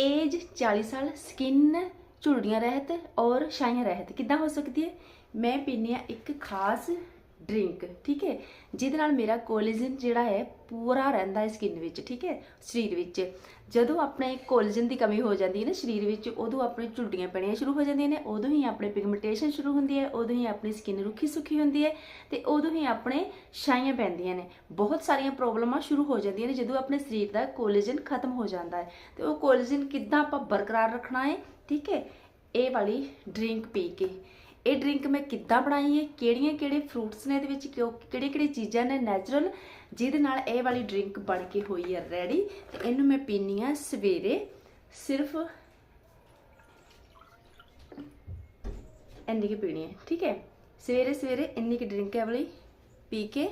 Age 40 ਸਾਲ skin ਝੁਰੜੀਆਂ ਰਹਿਤ ਔਰ ਛਾਈਆਂ ਰਹਿਤ। ਕਿੱਦਾਂ ਹੋ ਸਕਦੀ ਹੈ? ਮੈਂ ਪੀਨੀ ਆ ਇੱਕ ਖਾਸ ਡਰਿੰਕ ਠੀਕ ਹੈ? ਜਿਹਦੇ ਨਾਲ ਮੇਰਾ ਕੋਲੇਜਨ ਜਿਹੜਾ ਹੈ ਪੂਰਾ ਰਹਿੰਦਾ ਹੈ ਸਕਿਨ ਵਿੱਚ, ਠੀਕ ਹੈ? ਸਰੀਰ ਵਿੱਚ। ਜਦੋਂ ਆਪਣੇ ਕੋਲੇਜਨ ਦੀ ਕਮੀ ਹੋ ਜਾਂਦੀ ਹੈ ਨਾ ਸਰੀਰ ਵਿੱਚ, ਉਦੋਂ ਆਪਣੇ ਝੁੱਡੀਆਂ ਪੈਣੀਆਂ ਸ਼ੁਰੂ ਹੋ ਜਾਂਦੀਆਂ ਨੇ, ਉਦੋਂ ਹੀ ਆਪਣੇ ਪਿਗਮੈਂਟੇਸ਼ਨ ਸ਼ੁਰੂ ਹੁੰਦੀ ਹੈ, ਉਦੋਂ ਹੀ ਆਪਣੀ ਸਕਿਨ ਰੁੱਖੀ ਸੁੱਖੀ ਹੁੰਦੀ ਹੈ ਤੇ ਉਦੋਂ ਹੀ ਆਪਣੇ ਛਾਈਆਂ ਪੈਂਦੀਆਂ ਨੇ। ਬਹੁਤ ਸਾਰੀਆਂ ਪ੍ਰੋਬਲਮਾਂ ਸ਼ੁਰੂ ਹੋ ਜਾਂਦੀਆਂ ਨੇ ਜਦੋਂ ਆਪਣੇ ਸਰੀਰ ਦਾ ਕੋਲੇਜਨ ਖਤਮ ਹੋ ਜਾਂਦਾ ਹੈ। ਤੇ ਉਹ ਕੋਲੇਜਨ ਕਿੱਦਾਂ ਆਪਾਂ ਬਰਕਰਾਰ ਰੱਖਣਾ ਹੈ? ਠੀਕ ਹੈ? ਇਹ ਵਾਲੀ ਡਰਿੰਕ ਪੀ ਕੇ। ਇਹ ਡਰਿੰਕ ਮੈਂ ਕਿੱਦਾਂ ਬਣਾਈ ਹੈ? ਕਿਹੜੀਆਂ ਕਿਹੜੇ ਫਰੂਟਸ ਨੇ ਇਹਦੇ ਵਿੱਚ? ਕਿਉਂ ਕਿਹੜੇ ਕਿਹੜੇ ਚੀਜ਼ਾਂ ਨੇ ਨੈਚੁਰਲ ਜਿਹਦੇ ਨਾਲ ਇਹ ਵਾਲੀ ਡਰਿੰਕ ਬਣ ਕੇ ਹੋਈ ਹੈ ਰੈਡੀ ਤੇ ਇਹਨੂੰ ਮੈਂ ਪੀਨੀ ਆ ਸਵੇਰੇ। ਸਿਰਫ ਇੰਨੀ ਕੀ ਪੀਣੀ ਹੈ, ਠੀਕ ਹੈ? ਸਵੇਰੇ ਸਵੇਰੇ ਇੰਨੀ ਕੀ ਡਰਿੰਕ ਹੈ ਵਾਲੀ। ਪੀ ਕੇ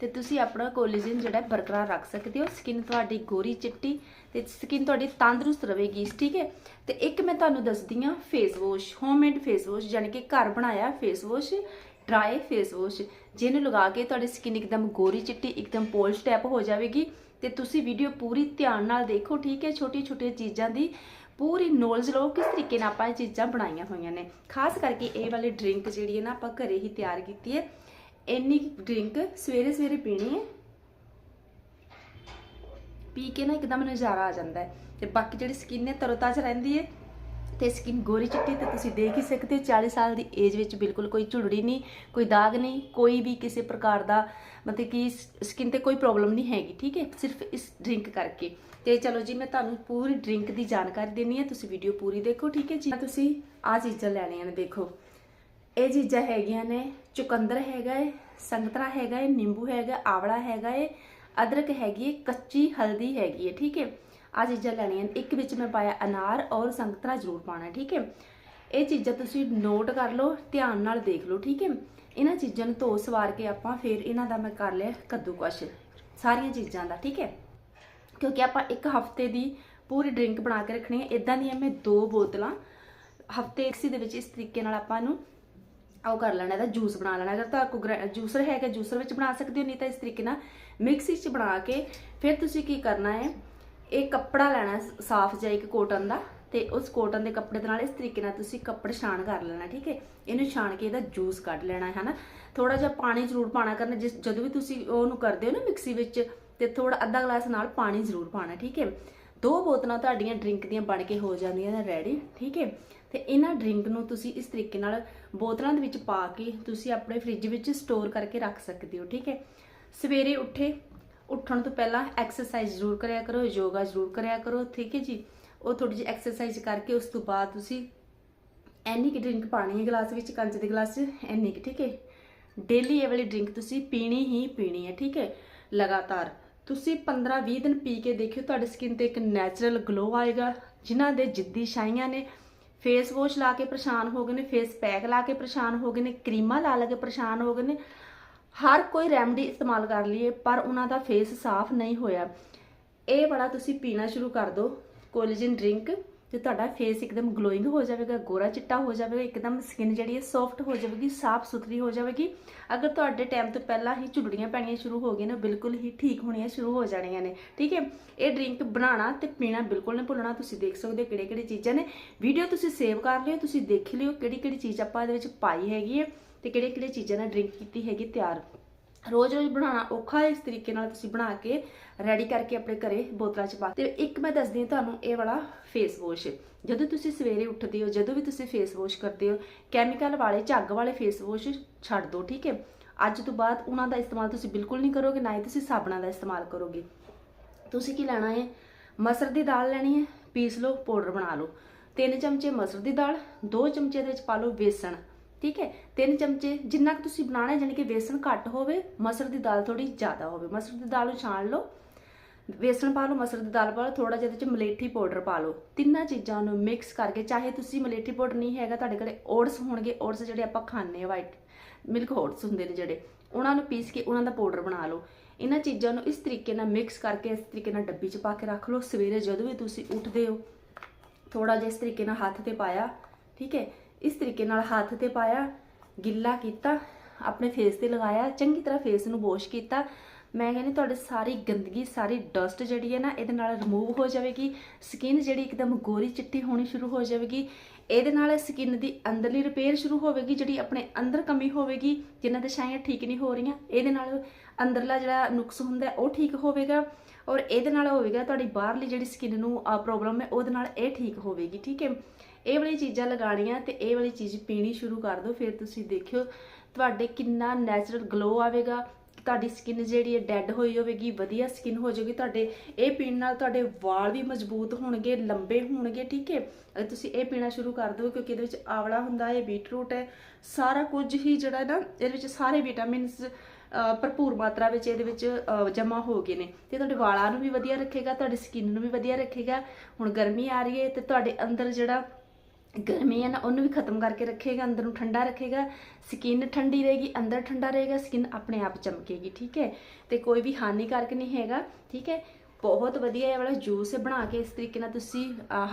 ਤੇ ਤੁਸੀਂ ਆਪਣਾ ਕੋਲੇਜਨ ਜਿਹੜਾ ਬਰਕਰਾਰ ਰੱਖ ਸਕਦੇ ਹੋ। ਸਕਿਨ ਤੁਹਾਡੀ ਗੋਰੀ ਚਿੱਟੀ ਤੇ ਸਕਿਨ ਤੁਹਾਡੀ ਤੰਦਰੁਸਤ ਰਹੇਗੀ, ਠੀਕ ਹੈ? ਤੇ ਇੱਕ ਮੈਂ ਤੁਹਾਨੂੰ ਦੱਸਦੀ ਆ face wash homemade face wash ਯਾਨੀ ਕਿ ਘਰ ਬਣਾਇਆ face wash dry face wash ਜਿਹਨੂੰ ਲਗਾ ਕੇ ਤੁਹਾਡੀ ਸਕਿਨ ਇੱਕਦਮ ਗੋਰੀ ਚਿੱਟੀ, ਇੱਕਦਮ ਪੋਲਿਸ਼ ਟੈਪ ਹੋ ਜਾਵੇਗੀ। ਤੇ ਤੁਸੀਂ ਵੀਡੀਓ ਪੂਰੀ ਧਿਆਨ ਨਾਲ ਦੇਖੋ, ਠੀਕ ਹੈ? ਛੋਟੀ ਛੋਟੀਆਂ ਚੀਜ਼ਾਂ ਦੀ ਪੂਰੀ ਨੌਲੇਜ ਲਓ ਕਿਸ ਤਰੀਕੇ ਨਾਲ ਆਪਾਂ ਇਹ ਚੀਜ਼ਾਂ ਬਣਾਈਆਂ ਹੋਈਆਂ ਨੇ। ਖਾਸ ਕਰਕੇ ਇਹ ਵਾਲੀ ਡਰਿੰਕ ਜਿਹੜੀ ਹੈ ਨਾ ਆਪਾਂ ਘਰੇ ਹੀ ਤਿਆਰ ਕੀਤੀ ਹੈ। ਇੰਨੀ ਡਰਿੰਕ ਸਵੇਰੇ ਸਵੇਰੇ ਪੀਣੀ ਹੈ। ਪੀ ਕੇ ਨਾ ਇੱਕਦਮ ਨਜ਼ਾਰਾ ਆ ਜਾਂਦਾ ਹੈ ਤੇ ਬਾਕੀ ਜਿਹੜੀ ਸਕਿਨ ਹੈ ਤਰੋਤਾਜ਼ਾ ਰਹਿੰਦੀ ਹੈ ਤੇ ਸਕਿਨ ਗੋਰੀ ਚਿੱਟੀ ਤੇ ਤੁਸੀਂ ਦੇਖ ਹੀ ਸਕਦੇ ਹੋ 40 ਸਾਲ ਦੀ ਏਜ ਵਿੱਚ ਬਿਲਕੁਲ ਕੋਈ ਝੁਰੜੀ ਨਹੀਂ, ਕੋਈ ਦਾਗ ਨਹੀਂ, ਕੋਈ ਵੀ ਕਿਸੇ ਪ੍ਰਕਾਰ ਦਾ ਮਤਲਬ ਕਿ ਸਕਿਨ ਤੇ ਕੋਈ ਪ੍ਰੋਬਲਮ ਨਹੀਂ ਹੈਗੀ, ਠੀਕ ਹੈ? ਸਿਰਫ ਇਸ ਡਰਿੰਕ ਕਰਕੇ। ਤੇ ਚਲੋ ਜੀ, ਮੈਂ ਤੁਹਾਨੂੰ ਪੂਰੀ ਡਰਿੰਕ ਦੀ ਜਾਣਕਾਰੀ ਦੇਣੀ ਹੈ, ਤੁਸੀਂ ਵੀਡੀਓ ਪੂਰੀ ਦੇਖੋ, ਠੀਕ ਹੈ ਜੀ? ਤੁਸੀਂ ਆ ਚੀਜ਼ਾਂ ਲੈਣੀਆਂ ਨੇ, ਦੇਖੋ। ਇਹ ਚੀਜ਼ਾਂ ਹੈਗੀਆਂ ਨੇ ਚੁਕੰਦਰ ਹੈਗਾ ਏ, ਸੰਗਤਰਾ ਹੈਗਾ ਏ, ਨਿੰਬੂ ਹੈਗਾ, ਆਵਲਾ ਹੈਗਾ ਏ, ਅਦਰਕ ਹੈਗੀ ਏ, ਕੱਚੀ ਹਲਦੀ ਹੈਗੀ ਏ, ਠੀਕ ਹੈ ਆ ਚੀਜ਼ਾਂ ਲੈਣੀਆਂ ਨੇ। ਇੱਕ ਵਿੱਚ ਮੈਂ ਪਾਇਆ ਅਨਾਰ ਔਰ ਸੰਗਤਰਾ ਜ਼ਰੂਰ ਪਾਣਾ ਠੀਕ ਹੈ ਇਹ ਚੀਜ਼ਾਂ ਤੁਸੀਂ ਨੋਟ ਕਰ ਲਓ, ਧਿਆਨ ਨਾਲ ਦੇਖ ਲਓ, ਠੀਕ ਹੈ ਇਹਨਾਂ ਚੀਜ਼ਾਂ ਨੂੰ ਧੋ ਸਵਾਰ ਕੇ ਆਪਾਂ ਫਿਰ ਇਹਨਾਂ ਦਾ ਮੈਂ ਕਰ ਲਿਆ ਕੱਦੂਕਸ਼, ਸਾਰੀਆਂ ਚੀਜ਼ਾਂ ਦਾ, ਠੀਕ ਹੈ ਕਿਉਂਕਿ ਆਪਾਂ ਇੱਕ ਹਫ਼ਤੇ ਦੀ ਪੂਰੀ ਡਰਿੰਕ ਬਣਾ ਕੇ ਰੱਖਣੀ ਹੈ ਇਦਾਂ ਦੀਆਂ ਮੈਂ ਦੋ ਬੋਤਲਾਂ, ਹਫ਼ਤੇ ਇਕਸੀ ਦੇ ਵਿੱਚ ਇਸ ਤਰੀਕੇ ਨਾਲ ਆਪਾਂ ਨੂੰ ਉਹ ਕਰ ਲੈਣਾ, ਇਹਦਾ ਜੂਸ ਬਣਾ ਲੈਣਾ। ਅਗਰ ਤਾਂ ਕੋਈ ਜੂਸਰ ਹੈਗਾ ਜੂਸਰ ਵਿੱਚ ਬਣਾ ਸਕਦੇ ਹੋ, ਨਹੀਂ ਤਾਂ ਇਸ ਤਰੀਕੇ ਨਾਲ ਮਿਕਸੀ 'ਚ ਬਣਾ ਕੇ ਫਿਰ ਤੁਸੀਂ ਕੀ ਕਰਨਾ ਹੈ, ਇਹ ਕੱਪੜਾ ਲੈਣਾ ਸਾਫ਼ ਜਿਹਾ ਇੱਕ ਕੋਟਨ ਦਾ ਤੇ ਉਸ ਕੋਟਨ ਦੇ ਕੱਪੜੇ ਦੇ ਨਾਲ ਇਸ ਤਰੀਕੇ ਨਾਲ ਤੁਸੀਂ ਕੱਪੜ ਛਾਣ ਕਰ ਲੈਣਾ, ਠੀਕ ਹੈ? ਇਹਨੂੰ ਛਾਣ ਕੇ ਇਹਦਾ ਜੂਸ ਕੱਢ ਲੈਣਾ ਹੈ ਹਨਾ? ਥੋੜਾ ਜਿਹਾ ਪਾਣੀ ਜ਼ਰੂਰ ਪਾਣਾ ਕਰਨਾ, ਜਿਸ ਜਦੋਂ ਵੀ ਤੁਸੀਂ ਉਹਨੂੰ ਕਰਦੇ ਹੋ ਨਾ ਮਿਕਸੀ ਵਿੱਚ, ਤੇ ਥੋੜਾ ਅੱਧਾ ਗਲਾਸ ਨਾਲ ਪਾਣੀ ਜ਼ਰੂਰ ਪਾਣਾ ਠੀਕ ਹੈ? ਦੋ ਬੋਤਲਾਂ ਤੁਹਾਡੀਆਂ ਡਰਿੰਕ ਦੀਆਂ ਬਣ ਕੇ ਹੋ ਜਾਂਦੀਆਂ ਨੇ ਰੈਡੀ ਠੀਕ ਹੈ? ਤੇ ਇਹਨਾਂ ਡਰਿੰਕ ਨੂੰ ਤੁਸੀਂ ਇਸ ਤਰੀਕੇ ਨਾਲ ਬੋਤਲਾਂ ਦੇ ਵਿੱਚ ਪਾ ਕੇ ਤੁਸੀਂ ਆਪਣੇ ਫ੍ਰਿਜ ਵਿੱਚ ਸਟੋਰ ਕਰਕੇ ਰੱਖ ਸਕਦੇ ਹੋ, ਠੀਕ ਹੈ? ਸਵੇਰੇ ਉੱਠੇ, ਉੱਠਣ ਤੋਂ ਪਹਿਲਾਂ ਐਕਸਰਸਾਈਜ਼ ਜ਼ਰੂਰ ਕਰਿਆ ਕਰੋ, ਯੋਗਾ ਜ਼ਰੂਰ ਕਰਿਆ ਕਰੋ, ਠੀਕ ਹੈ ਜੀ? ਉਹ ਥੋੜੀ ਜਿਹੀ ਐਕਸਰਸਾਈਜ਼ ਕਰਕੇ ਉਸ ਤੋਂ ਬਾਅਦ ਤੁਸੀਂ ਐਨੀ ਕਿ ਡਰਿੰਕ ਪਾਣੀ ਹੈ ਗਲਾਸ ਵਿੱਚ, ਕੰਚ ਦੇ ਗਲਾਸ 'ਚ ਐਨੀ ਕਿ, ਠੀਕ ਹੈ? ਡੇਲੀ ਇਹ ਵਾਲੀ ਡਰਿੰਕ ਤੁਸੀਂ ਪੀਣੀ ਹੀ ਪੀਣੀ ਹੈ, ਠੀਕ ਹੈ? ਲਗਾਤਾਰ। ਤੁਸੀਂ 15-20 ਦਿਨ ਪੀ ਕੇ ਦੇਖਿਓ, ਤੁਹਾਡੀ ਸਕਿਨ ਤੇ ਇੱਕ ਨੈਚੁਰਲ ਗਲੋ ਆਏਗਾ, ਜਿਨ੍ਹਾਂ ਦੇ ਜਿੱਦੀ ਛਾਈਆਂ ਨੇ। ਫੇਸ ਵਾਸ਼ ਲਾ ਕੇ ਪਰੇਸ਼ਾਨ ਹੋ ਗਏ ਨੇ ਫੇਸ ਪੈਕ ਲਾ ਕੇ ਪਰੇਸ਼ਾਨ ਹੋ ਗਏ ਨੇ, ਕਰੀਮਾਂ ਲਾ ਲਾ ਕੇ ਪਰੇਸ਼ਾਨ ਹੋ ਗਏ ਨੇ। ਹਰ ਕੋਈ ਰੈਮਡੀ ਇਸਤੇਮਾਲ ਕਰ ਲਈਏ, ਪਰ ਉਹਨਾਂ ਦਾ ਫੇਸ ਸਾਫ਼ ਨਹੀਂ ਹੋਇਆ। ਇਹ ਬੜਾ ਤੁਸੀਂ ਪੀਣਾ ਸ਼ੁਰੂ ਕਰ ਦਿਓ, ਕੋਲੇਜਨ ਡਰਿੰਕ। ਤੇ ਤੁਹਾਡਾ ਫੇਸ ਇੱਕਦਮ ਗਲੋਇੰਗ ਹੋ ਜਾਵੇਗਾ, ਗੋਰਾ ਚਿੱਟਾ ਹੋ ਜਾਵੇਗਾ, ਇੱਕਦਮ ਸਕਿਨ ਜਿਹੜੀ ਹੈ ਸੌਫਟ ਹੋ ਜਾਵੇਗੀ, ਸਾਫ਼ ਸੁਥਰੀ ਹੋ ਜਾਵੇਗੀ। ਅਗਰ ਤੁਹਾਡੇ ਟਾਈਮ ਤੋਂ ਪਹਿਲਾਂ ਹੀ ਝੁਰੜੀਆਂ ਪੈਣੀਆਂ ਸ਼ੁਰੂ ਹੋ ਗਈਆਂ ਨੇ ਬਿਲਕੁਲ ਹੀ ਠੀਕ ਹੋਣੀਆਂ ਸ਼ੁਰੂ ਹੋ ਜਾਣੀਆਂ ਨੇ, ਠੀਕ ਹੈ? ਇਹ ਡਰਿੰਕ ਬਣਾਉਣਾ ਤੇ ਪੀਣਾ ਬਿਲਕੁਲ ਨਹੀਂ ਭੁੱਲਣਾ, ਤੁਸੀਂ ਦੇਖ ਸਕਦੇ ਹੋ ਕਿਹੜੇ ਕਿਹੜੇ ਚੀਜ਼ਾਂ ਨੇ। ਵੀਡੀਓ ਤੁਸੀਂ ਸੇਵ ਕਰ ਲਿਓ, ਤੁਸੀਂ ਦੇਖ ਲਿਓ ਕਿਹੜੀ ਕਿਹੜੀ ਚੀਜ਼ ਆਪਾਂ ਇਹਦੇ ਵਿੱਚ ਪਾਈ ਹੈਗੀ ਹੈ ਤੇ ਕਿਹੜੇ ਕਿਹੜੇ ਚੀਜ਼ਾਂ ਨਾਲ ਡਰਿੰਕ ਕੀਤੀ ਹੈਗੀ ਤਿਆਰ। ਰੋਜ਼-ਰੋਜ਼ ਬਣਾਉਣਾ ਔਖਾ ਹੈ, ਇਸ ਤਰੀਕੇ ਨਾਲ ਤੁਸੀਂ ਬਣਾ ਕੇ ਰੈਡੀ ਕਰਕੇ ਆਪਣੇ ਘਰੇ ਬੋਤਲਾਂ 'ਚ ਪਾ ਤੇ ਇੱਕ ਮੈਂ ਦੱਸਦੀ ਹਾਂ ਤੁਹਾਨੂੰ ਇਹ ਵਾਲਾ ਫੇਸ ਵਾਸ਼ ਜਦੋਂ ਤੁਸੀਂ ਸਵੇਰੇ ਉੱਠਦੇ ਹੋ, ਜਦੋਂ ਵੀ ਤੁਸੀਂ ਫੇਸ ਵਾਸ਼ ਕਰਦੇ ਹੋ ਕੈਮੀਕਲ ਵਾਲੇ, ਝੱਗ ਵਾਲੇ ਫੇਸ ਵਾਸ਼ ਛੱਡ ਦਿਓ, ਠੀਕ ਹੈ? ਅੱਜ ਤੋਂ ਬਾਅਦ ਉਹਨਾਂ ਦਾ ਇਸਤੇਮਾਲ ਤੁਸੀਂ ਬਿਲਕੁਲ ਨਹੀਂ ਕਰੋਗੇ, ਨਾ ਹੀ ਤੁਸੀਂ ਸਾਬਣਾਂ ਦਾ ਇਸਤੇਮਾਲ ਕਰੋਗੇ। ਤੁਸੀਂ ਕੀ ਲੈਣਾ ਹੈ? ਮਸਰ ਦੀ ਦਾਲ ਲੈਣੀ ਹੈ, ਪੀਸ ਲਓ ਪਾਊਡਰ ਬਣਾ ਲਓ। ਤਿੰਨ ਚਮਚੇ ਮਸਰ ਦੀ ਦਾਲ, ਦੋ ਚਮਚੇ ਦੇ ਵਿੱਚ ਪਾ ਲਓ ਬੇਸਣ ਠੀਕ ਹੈ? ਤਿੰਨ ਚਮਚੇ ਜਿੰਨਾ ਕਿ ਤੁਸੀਂ ਬਣਾਣਾ ਜਾਨੀ ਕਿ ਬੇਸਣ ਘੱਟ ਹੋਵੇ, ਮਸਰ ਦੀ ਦਾਲ ਥੋੜੀ ਜ਼ਿਆਦਾ ਹੋਵੇ। ਮਸਰ ਦੀ ਦਾਲ ਨੂੰ ਛਾਣ ਲਓ। ਬੇਸਣ ਪਾ ਲਓ, ਮਸਰ ਦੀ ਦਾਲ ਪਾ ਲਓ ਥੋੜਾ ਜਿਹਾ ਇਹਦੇ ਚ ਮਲੇਠੀ ਪਾਊਡਰ ਪਾ ਲਓ। ਤਿੰਨਾਂ ਚੀਜ਼ਾਂ ਨੂੰ ਮਿਕਸ ਕਰਕੇ, ਚਾਹੇ ਤੁਸੀਂ ਮਲੇਠੀ ਪਾਊਡਰ ਨਹੀਂ ਹੈਗਾ, ਤੁਹਾਡੇ ਕੋਲੇ ਓਟਸ ਹੋਣਗੇ, ਓਟਸ ਜਿਹੜੇ ਆਪਾਂ ਖਾਂਦੇ ਆ ਵਾਈਟ ਮਿਲਕ ਓਟਸ ਹੁੰਦੇ ਨੇ ਜਿਹੜੇ, ਉਹਨਾਂ ਨੂੰ ਪੀਸ ਕੇ ਉਹਨਾਂ ਦਾ ਪਾਊਡਰ ਬਣਾ ਲਓ। ਇਹਨਾਂ ਚੀਜ਼ਾਂ ਨੂੰ ਇਸ ਤਰੀਕੇ ਨਾਲ ਮਿਕਸ ਕਰਕੇ, ਇਸ ਤਰੀਕੇ ਨਾਲ ਡੱਬੀ 'ਚ ਪਾ ਕੇ ਰੱਖ ਲਓ। ਸਵੇਰੇ ਜਦੋਂ ਵੀ ਤੁਸੀਂ ਉੱਠਦੇ ਹੋ ਥੋੜਾ ਜਿਹਾ ਇਸ ਤਰੀਕੇ ਨਾਲ ਹੱਥ ਤੇ ਪਾਇਆ, ਠੀਕ ਹੈ? ਇਸ ਤਰੀਕੇ ਨਾਲ ਹੱਥ ਤੇ ਪਾਇਆ, ਗਿੱਲਾ ਕੀਤਾ, ਆਪਣੇ ਫੇਸ ਤੇ ਲਗਾਇਆ, ਚੰਗੀ ਤਰ੍ਹਾਂ ਫੇਸ ਨੂੰ ਵਾਸ਼ ਕੀਤਾ। ਮੈਂ ਕਹਿੰਦੀ ਤੁਹਾਡੇ ਸਾਰੀ ਗੰਦਗੀ, ਸਾਰੀ ਡਸਟ ਜਿਹੜੀ ਹੈ ਨਾ, ਇਹਦੇ ਨਾਲ ਰਿਮੂਵ ਹੋ ਜਾਵੇਗੀ। ਸਕਿਨ ਜਿਹੜੀ ਇੱਕਦਮ ਗੋਰੀ ਚਿੱਟੀ ਹੋਣੀ ਸ਼ੁਰੂ ਹੋ ਜਾਵੇਗੀ। ਇਹਦੇ ਨਾਲ ਸਕਿਨ ਦੀ ਅੰਦਰਲੀ ਰਿਪੇਅਰ ਸ਼ੁਰੂ ਹੋਵੇਗੀ, ਜਿਹੜੀ ਆਪਣੇ ਅੰਦਰ ਕਮੀ ਹੋਵੇਗੀ, ਜਿਨ੍ਹਾਂ ਦੇ ਛਾਈਆਂ ਠੀਕ ਨਹੀਂ ਹੋ ਰਹੀਆਂ। ਇਹਦੇ ਨਾਲ ਅੰਦਰਲਾ ਜਿਹੜਾ ਨੁਕਸ ਹੁੰਦਾ ਉਹ ਠੀਕ ਹੋਵੇਗਾ। ਔਰ ਇਹਦੇ ਨਾਲ ਹੋਵੇਗਾ, ਤੁਹਾਡੀ ਬਾਹਰਲੀ ਜਿਹੜੀ ਸਕਿਨ ਨੂੰ ਪ੍ਰੋਬਲਮ ਹੈ, ਉਹਦੇ ਨਾਲ ਇਹ ਠੀਕ ਹੋਵੇਗੀ, ਠੀਕ ਹੈ? ਇਹ ਵਾਲੀ ਚੀਜ਼ਾਂ ਲਗਾਣੀਆਂ ਤੇ ਇਹ ਵਾਲੀ ਚੀਜ਼ ਪੀਣੀ ਸ਼ੁਰੂ ਕਰ ਦਿਓ, ਫਿਰ ਤੁਸੀਂ ਦੇਖਿਓ ਤੁਹਾਡੇ ਕਿੰਨਾ ਨੈਚੁਰਲ ਗਲੋ ਆਵੇਗਾ, ਤੁਹਾਡੀ ਸਕਿਨ ਜਿਹੜੀ ਹੈ ਡੈੱਡ ਹੋਈ ਹੋਵੇਗੀ, ਵਧੀਆ ਸਕਿਨ ਹੋ ਜਾਊਗੀ, ਤੁਹਾਡੇ ਇਹ ਪੀਣ ਨਾਲ ਤੁਹਾਡੇ ਵਾਲ ਵੀ ਮਜ਼ਬੂਤ ਹੋਣਗੇ, ਲੰਬੇ ਹੋਣਗੇ, ਠੀਕ ਹੈ? ਅਗਰ ਤੁਸੀਂ ਇਹ ਪੀਣਾ ਸ਼ੁਰੂ ਕਰ ਦਿਓ, ਕਿਉਂਕਿ ਇਹਦੇ ਵਿੱਚ ਆਵਲਾ ਹੁੰਦਾ ਹੈ ਬੀਟਰੂਟ ਹੈ, ਸਾਰਾ ਕੁਝ ਹੀ ਜਿਹੜਾ ਨਾ, ਇਹਦੇ ਵਿੱਚ ਸਾਰੇ ਵਿਟਾਮਿਨਸ ਭਰਪੂਰ ਮਾਤਰਾ ਵਿੱਚ ਇਹਦੇ ਵਿੱਚ ਜਮਾ ਹੋ ਗਏ ਨੇ। ਤੇ ਤੁਹਾਡੇ ਵਾਲਾਂ ਨੂੰ ਵੀ ਵਧੀਆ ਰੱਖੇਗਾ, ਤੁਹਾਡੀ ਸਕਿਨ ਨੂੰ ਵੀ ਵਧੀਆ ਰੱਖੇਗਾ। ਹੁਣ ਗਰਮੀ ਆ ਰਹੀ ਹੈ ਤੇ ਤੁਹਾਡੇ ਅੰਦਰ ਜਿਹੜਾ ਗਰਮੀ ਹੈ ਨਾ, ਉਹਨੂੰ ਵੀ ਖਤਮ ਕਰਕੇ ਰੱਖੇਗਾ, ਅੰਦਰ ਨੂੰ ਠੰਡਾ ਰੱਖੇਗਾ, ਸਕਿਨ ਠੰਡੀ ਰਹੇਗੀ, ਅੰਦਰ ਠੰਡਾ ਰਹੇਗਾ, ਸਕਿਨ ਆਪਣੇ ਆਪ ਚਮਕੇਗੀ, ਠੀਕ ਹੈ? ਤੇ ਕੋਈ ਵੀ ਹਾਨੀਕਾਰਕ ਨਹੀਂ ਹੈਗਾ, ਠੀਕ ਹੈ? ਬਹੁਤ ਵਧੀਆ ਇਹ ਵਾਲਾ ਜੂਸ ਬਣਾ ਕੇ ਇਸ ਤਰੀਕੇ ਨਾਲ ਤੁਸੀਂ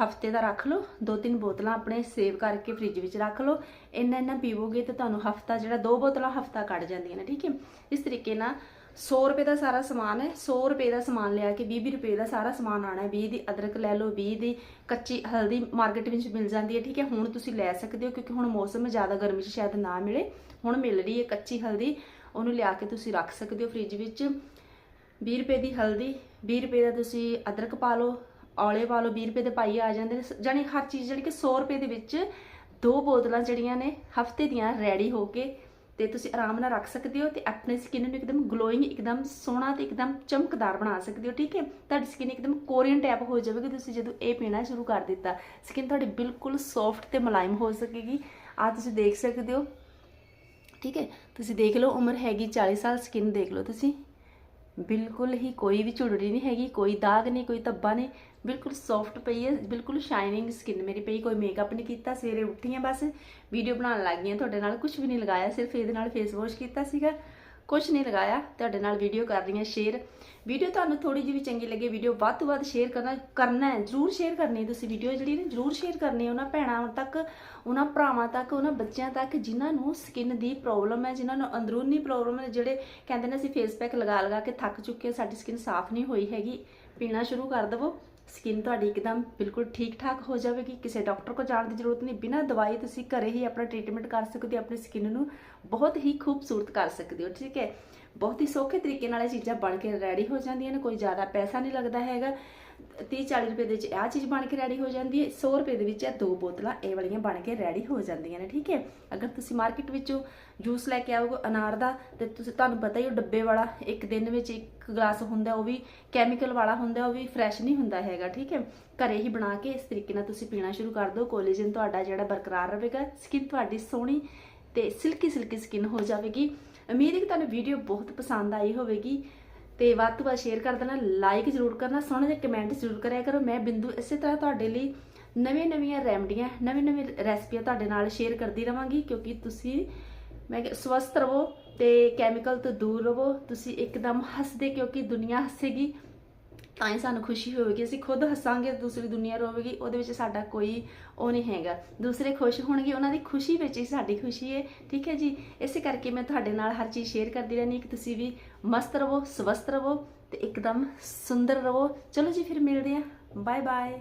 ਹਫ਼ਤੇ ਦਾ ਰੱਖ ਲਓ ਦੋ ਤਿੰਨ ਬੋਤਲਾਂ ਆਪਣੇ ਸੇਵ ਕਰਕੇ ਫ੍ਰਿਜ ਵਿੱਚ ਰੱਖ ਲਓ ਇੰਨਾ ਇੰਨਾ ਪੀਵੋਗੇ ਤੇ ਤੁਹਾਨੂੰ ਹਫਤਾ, ਜਿਹੜਾ ਦੋ ਬੋਤਲਾਂ ਹਫਤਾ ਕੱਢ ਜਾਂਦੀਆਂ ਨੇ, ਠੀਕ ਹੈ? ਇਸ ਤਰੀਕੇ ਨਾਲ 100 ਰੁਪਏ ਦਾ ਸਾਰਾ ਸਮਾਨ ਹੈ 100 ਰੁਪਏ ਦਾ ਸਮਾਨ ਲਿਆ ਕੇ 20 ਰੁਪਏ ਦਾ ਸਾਰਾ ਸਮਾਨ ਆਣਾ ਹੈ। 20 ਦੀ ਅਦਰਕ ਲੈ ਲਓ 20 ਦੀ ਕੱਚੀ ਹਲਦੀ ਮਾਰਕੀਟ ਵਿੱਚ ਮਿਲ ਜਾਂਦੀ ਹੈ, ਠੀਕ ਹੈ। ਹੁਣ ਤੁਸੀਂ ਲੈ ਸਕਦੇ ਹੋ ਕਿਉਂਕਿ ਹੁਣ ਮੌਸਮ ਜ਼ਿਆਦਾ ਗਰਮੀ 'ਚ ਸ਼ਾਇਦ ਨਾ ਮਿਲੇ। ਹੁਣ ਮਿਲ ਰਹੀ ਹੈ ਕੱਚੀ ਹਲਦੀ, ਉਹਨੂੰ ਲਿਆ ਕੇ ਤੁਸੀਂ ਰੱਖ ਸਕਦੇ ਹੋ ਫ੍ਰਿਜ ਵਿੱਚ। 20 ਰੁਪਏ ਦੀ ਹਲਦੀ 20 ਰੁਪਏ ਦਾ ਤੁਸੀਂ ਅਦਰਕ ਪਾ ਲਓ, ਔਲੇ ਪਾ ਲਓ 20 ਰੁਪਏ ਦੇ ਪਾਈ ਆ ਜਾਂਦੇ ਨੇ। ਜਾਨੀ ਹਰ ਚੀਜ਼ ਜਿਹੜੀ ਕਿ 100 ਰੁਪਏ ਦੇ ਵਿੱਚ ਦੋ ਬੋਤਲਾਂ ਜਿਹੜੀਆਂ ਨੇ ਹਫ਼ਤੇ ਦੀਆਂ ਰੈਡੀ ਹੋ ਕੇ ਤੇ ਤੁਸੀਂ ਆਰਾਮ ਨਾਲ ਰੱਖ ਸਕਦੇ ਹੋ ਤੇ ਆਪਣੀ ਸਕਿਨ ਨੂੰ ਇੱਕਦਮ ਗਲੋਇੰਗ ਇੱਕਦਮ ਸੋਹਣਾ ਤੇ ਇੱਕਦਮ ਚਮਕਦਾਰ ਬਣਾ ਸਕਦੇ ਹੋ, ਠੀਕ ਹੈ? ਤੁਹਾਡੀ ਸਕਿਨ ਇੱਕਦਮ ਕੋਰੀਅਨ ਟੈਪ ਹੋ ਜਾਵੇਗੀ, ਤੁਸੀਂ ਜਦੋਂ ਇਹ ਪੀਣਾ ਸ਼ੁਰੂ ਕਰ ਦਿੱਤਾ ਸਕਿਨ ਤੁਹਾਡੀ ਬਿਲਕੁਲ ਸੌਫਟ ਤੇ ਮੁਲਾਇਮ ਹੋ ਸਕੇਗੀ। ਆ ਤੁਸੀਂ ਦੇਖ ਸਕਦੇ ਹੋ, ਠੀਕ ਹੈ? ਤੁਸੀਂ ਦੇਖ ਲਓ, ਉਮਰ ਹੈਗੀ 40 ਸਾਲ ਸਕਿਨ ਦੇਖ ਲਓ ਤੁਸੀਂ। ਬਿਲਕੁਲ ਹੀ ਕੋਈ ਵੀ ਝੁਰੜੀ ਨਹੀਂ ਹੈਗੀ, ਕੋਈ ਦਾਗ ਨਹੀਂ, ਕੋਈ ਧੱਬਾ ਨਹੀਂ। ਬਿਲਕੁਲ ਸੌਫਟ ਪਈ ਹੈ, ਬਿਲਕੁਲ ਸ਼ਾਈਨਿੰਗ ਸਕਿਨ ਮੇਰੀ ਪਈ, ਕੋਈ ਮੇਕਅਪ ਨਹੀਂ ਕੀਤਾ, ਸਵੇਰੇ ਉੱਠੀ ਹਾਂ ਬਸ ਵੀਡੀਓ ਬਣਾਉਣ ਲੱਗ ਗਈ ਤੁਹਾਡੇ ਨਾਲ ਕੁਝ ਵੀ ਨਹੀਂ ਲਗਾਇਆ, ਸਿਰਫ ਇਹਦੇ ਨਾਲ ਫੇਸ ਵਾਸ਼ ਕੀਤਾ ਸੀਗਾ ਕੁਝ ਨਹੀਂ ਲਗਾਇਆ, ਤੁਹਾਡੇ ਨਾਲ ਵੀਡੀਓ ਕਰ ਰਹੀ ਹਾਂ ਸ਼ੇਅਰ ਵੀਡੀਓ ਤੁਹਾਨੂੰ ਥੋੜੀ ਜਿਹੀ ਵੀ ਚੰਗੀ ਲੱਗੇ ਵੀਡੀਓ ਵੱਧ ਤੋਂ ਵੱਧ ਸ਼ੇਅਰ ਕਰਨਾ ਕਰਨਾ ਹੈ, ਜ਼ਰੂਰ ਸ਼ੇਅਰ ਕਰਨੀ ਤੁਸੀਂ ਵੀਡੀਓ ਜਿਹੜੀ ਨੇ, ਜ਼ਰੂਰ ਸ਼ੇਅਰ ਕਰਨੀ ਉਹਨਾਂ ਭੈਣਾਂ ਤੱਕ, ਉਹਨਾਂ ਭਰਾਵਾਂ ਤੱਕ, ਉਹਨਾਂ ਬੱਚਿਆਂ ਤੱਕ, ਜਿਨ੍ਹਾਂ ਨੂੰ ਸਕਿਨ ਦੀ ਪ੍ਰੋਬਲਮ ਹੈ, ਜਿਨ੍ਹਾਂ ਨੂੰ ਅੰਦਰੂਨੀ ਪ੍ਰੋਬਲਮ ਹੈ, ਜਿਹੜੇ ਕਹਿੰਦੇ ਨੇ ਅਸੀਂ ਫੇਸ ਪੈਕ ਲਗਾ ਲਗਾ ਕੇ ਥੱਕ ਚੁੱਕੇ ਸਾਡੀ ਸਕਿਨ ਸਾਫ਼ ਨਹੀਂ ਹੋਈ ਹੈਗੀ, ਪੀਣਾ ਸ਼ੁਰੂ ਕਰ ਦਵੋ। ਸਕਿਨ ਤੁਹਾਡੀ ਇੱਕਦਮ ਬਿਲਕੁਲ ਠੀਕ ਠਾਕ ਹੋ ਜਾਵੇਗੀ। ਕਿਸੇ ਡਾਕਟਰ ਕੋਲ ਜਾਣ ਦੀ ਜ਼ਰੂਰਤ ਨਹੀਂ। ਬਿਨਾਂ ਦਵਾਈ ਤੁਸੀਂ ਘਰੇ ਹੀ ਆਪਣਾ ਟ੍ਰੀਟਮੈਂਟ ਕਰ ਸਕਦੇ ਹੋ, ਆਪਣੀ ਸਕਿਨ ਨੂੰ ਬਹੁਤ ਹੀ ਖੂਬਸੂਰਤ ਕਰ ਸਕਦੇ ਹੋ, ਠੀਕ ਹੈ? ਬਹੁਤ ਹੀ ਸੌਖੇ ਤਰੀਕੇ ਨਾਲ ਇਹ ਚੀਜ਼ਾਂ ਬਣ ਕੇ ਰੈਡੀ ਹੋ ਜਾਂਦੀਆਂ ਨੇ, ਕੋਈ ਜ਼ਿਆਦਾ ਪੈਸਾ ਨਹੀਂ ਲੱਗਦਾ ਹੈਗਾ। 30 40 ਰੁਪਏ ਦੇ ਵਿੱਚ ਆਹ ਚੀਜ਼ ਬਣ ਕੇ ਰੈਡੀ ਹੋ ਜਾਂਦੀ ਹੈ 100 ਰੁਪਏ ਦੇ ਵਿੱਚ ਇਹ ਦੋ ਬੋਤਲਾਂ ਇਹ ਵਾਲੀਆਂ ਬਣ ਕੇ ਰੈਡੀ ਹੋ ਜਾਂਦੀਆਂ ਨੇ, ਠੀਕ ਹੈ? ਅਗਰ ਤੁਸੀਂ ਮਾਰਕੀਟ ਵਿੱਚੋਂ ਜੂਸ ਲੈ ਕੇ ਆਓਗੇ ਅਨਾਰ ਦਾ, ਤੇ ਤੁਸੀਂ, ਤੁਹਾਨੂੰ ਪਤਾ ਹੀ ਉਹ ਡੱਬੇ ਵਾਲਾ, ਇੱਕ ਦਿਨ ਵਿੱਚ ਇੱਕ ਗਲਾਸ ਹੁੰਦਾ, ਉਹ ਵੀ ਕੈਮੀਕਲ ਵਾਲਾ ਹੁੰਦਾ, ਉਹ ਵੀ ਫਰੈਸ਼ ਨਹੀਂ ਹੁੰਦਾ ਹੈਗਾ, ਠੀਕ ਹੈ? ਘਰੇ ਹੀ ਬਣਾ ਕੇ ਇਸ ਤਰੀਕੇ ਨਾਲ ਤੁਸੀਂ ਪੀਣਾ ਸ਼ੁਰੂ ਕਰ ਦਿਓ ਕੋਲੇਜਨ ਤੁਹਾਡਾ ਜਿਹੜਾ ਬਰਕਰਾਰ ਰਹੇਗਾ ਸਕਿਨ ਤੁਹਾਡੀ ਸੋਹਣੀ ਤੇ ਸਿਲਕੀ ਸਿਲਕੀ ਸਕਿਨ ਹੋ ਜਾਵੇਗੀ। ਉਮੀਦ ਹੈ ਕਿ ਤੁਹਾਨੂੰ ਵੀਡੀਓ ਬਹੁਤ ਪਸੰਦ ਆਈ ਹੋਵੇਗੀ। ਤੇ ਵੱਧ ਤੋਂ ਵੱਧ ਸ਼ੇਅਰ ਕਰ ਦੇਣਾ ਲਾਈਕ ਜ਼ਰੂਰ ਕਰਨਾ, ਸੋਹਣੇ ਜਿਹੇ ਕਮੈਂਟ ਜ਼ਰੂਰ ਕਰਿਆ ਕਰੋ। ਮੈਂ ਬਿੰਦੂ ਇਸੇ ਤਰ੍ਹਾਂ ਤੁਹਾਡੇ ਲਈ ਨਵੀਆਂ ਨਵੀਆਂ ਰੈਮਡੀਆਂ ਨਵੀਂ ਨਵੀਂ ਰੈਸਪੀਆਂ ਤੁਹਾਡੇ ਨਾਲ ਸ਼ੇਅਰ ਕਰਦੀ ਰਵਾਂਗੀ, ਕਿਉਂਕਿ ਤੁਸੀਂ ਮੈਂ ਕਿਹਾ ਸਵਸਥ ਰਹੋ ਤੇ ਕੈਮੀਕਲ ਤੋਂ ਦੂਰ ਰਹੋ। ਤੁਸੀਂ ਇੱਕਦਮ ਹੱਸਦੇ ਕਿਉਂਕਿ ਦੁਨੀਆ ਹੱਸੇਗੀ। ਤਾਂ ਹੀ ਸਾਨੂੰ ਖੁਸ਼ੀ ਹੋਵੇਗੀ, ਅਸੀਂ ਖੁਦ ਹੱਸਾਂਗੇ, ਦੂਸਰੀ ਦੁਨੀਆ ਰੋਵੇਗੀ, ਉਹਦੇ ਵਿੱਚ ਸਾਡਾ ਕੋਈ ਉਹ ਨਹੀਂ ਹੈਗਾ। ਦੂਸਰੇ ਖੁਸ਼ ਹੋਣਗੇ, ਉਹਨਾਂ ਦੀ ਖੁਸ਼ੀ ਵਿੱਚ ਹੀ ਸਾਡੀ ਖੁਸ਼ੀ ਹੈ ਠੀਕ ਹੈ ਜੀ? ਇਸੇ ਕਰਕੇ ਮੈਂ ਤੁਹਾਡੇ ਨਾਲ ਹਰ ਚੀਜ਼ ਸ਼ੇਅਰ ਕਰਦੀ ਰਹਿੰਦੀ ਕਿ ਤੁਸੀਂ ਵੀ ਮਸਤ ਰਹੋ, ਸਵਸਥ ਰਹੋ ਤੇ ਇੱਕਦਮ ਸੁੰਦਰ ਰਹੋ। ਚਲੋ ਜੀ, ਫਿਰ ਮਿਲਦੇ ਹਾਂ। Bye bye